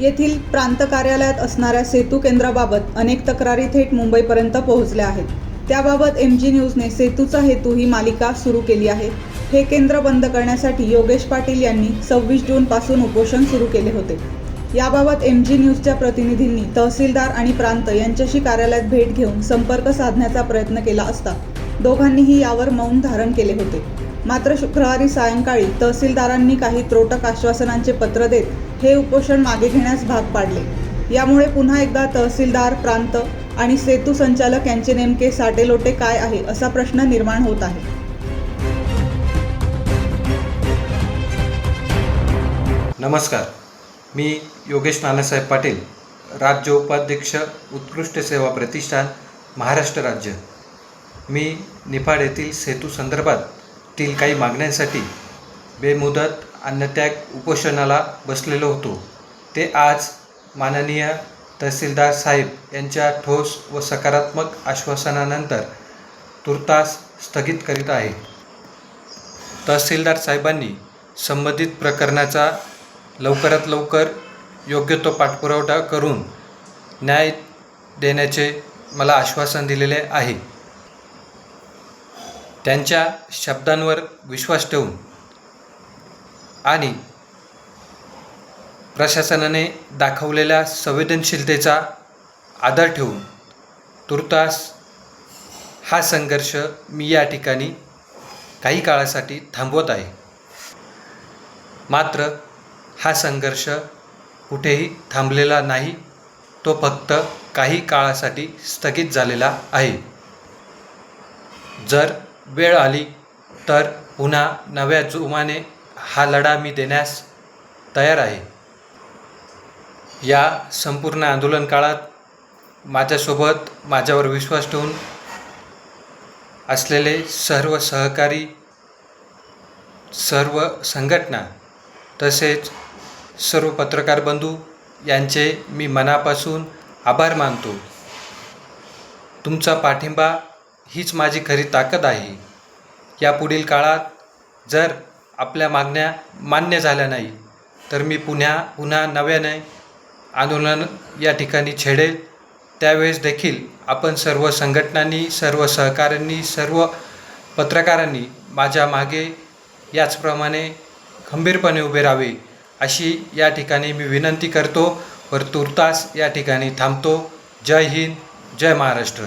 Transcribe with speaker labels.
Speaker 1: येथील प्रांत कार्यालयात असणाऱ्या सेतू केंद्राबाबत अनेक तक्रारी थेट मुंबईपर्यंत पोहोचल्या आहेत. त्याबाबत एम जी न्यूजने सेतूचा हेतू ही मालिका सुरू केली आहे. हे केंद्र बंद करण्यासाठी योगेश पाटील यांनी सव्वीस जूनपासून उपोषण सुरू केले होते. याबाबत एम जी न्यूजच्या प्रतिनिधींनी तहसीलदार आणि प्रांत यांच्याशी कार्यालयात भेट घेऊन संपर्क साधण्याचा प्रयत्न केला असता दोघांनीही यावर मौन धारण केले होते. मात्र शुक्रवारी सायंकाळी तहसीलदारांनी काही त्रोटक आश्वासनांचे पत्र देत हे उपोषण मागे घेण्यास भाग पाडले. यामुळे पुन्हा एकदा तहसीलदार प्रांत आणि सेतू संचालक यांचे नेमके साटेलोटे काय आहे असा प्रश्न निर्माण होत आहे.
Speaker 2: नमस्कार. मी योगेश नानासाहेब पाटील राज्य उपाध्यक्ष उत्कृष्ट सेवा प्रतिष्ठान महाराष्ट्र राज्य. मी निफाड येथील सेतू संदर्भात तील काही मागण्यांसाठी बेमुदत अन्नत्याग उपोषणाला बसलेलो होतो. ते आज माननीय तहसीलदार साहेब यांच्या ठोस व सकारात्मक आश्वासनानंतर तुर्तास स्थगित करीत आहे. तहसीलदार साहेबांनी संबंधित प्रकरणाचा लवकरात लवकर योग्य तो पाठपुरावा करून न्याय देण्याचे मला आश्वासन दिलेले आहे. त्यांच्या शब्दांवर विश्वास ठेवून आणि प्रशासनाने दाखवलेल्या संवेदनशीलतेचा आदर ठेवून तुर्तास हा संघर्ष मी या ठिकाणी काही काळासाठी थांबवत आहे. मात्र हा संघर्ष कुठेही थांबलेला नाही तो फक्त काही काळासाठी स्थगित झालेला आहे. जर वेळ आली तर पुन्हा नव्या जोमाने हा लढा मी देण्यास तयार आहे. या संपूर्ण आंदोलन काळात माझ्यासोबत माझ्यावर विश्वास ठेवून असलेले सर्व सहकारी सर्व संघटना तसेच सर्व पत्रकार बंधू यांचे मी मनापासून आभार मानतो. तुमचा पाठिंबा हीच माझी खरी ताकद आहे. यापुढील काळात जर आपल्या मागण्या मान्य झाल्या नाही तर मी पुन्हा पुन्हा नव्याने आंदोलन या ठिकाणी छेडेल. त्यावेळेस देखील आपण सर्व संघटनांनी सर्व सहकाऱ्यांनी सर्व पत्रकारांनी माझ्या मागे याचप्रमाणे खंबीरपणे उभे राहावे अशी या ठिकाणी मी विनंती करतो. वर तुर्तास या ठिकाणी थांबतो. जय हिंद जय महाराष्ट्र.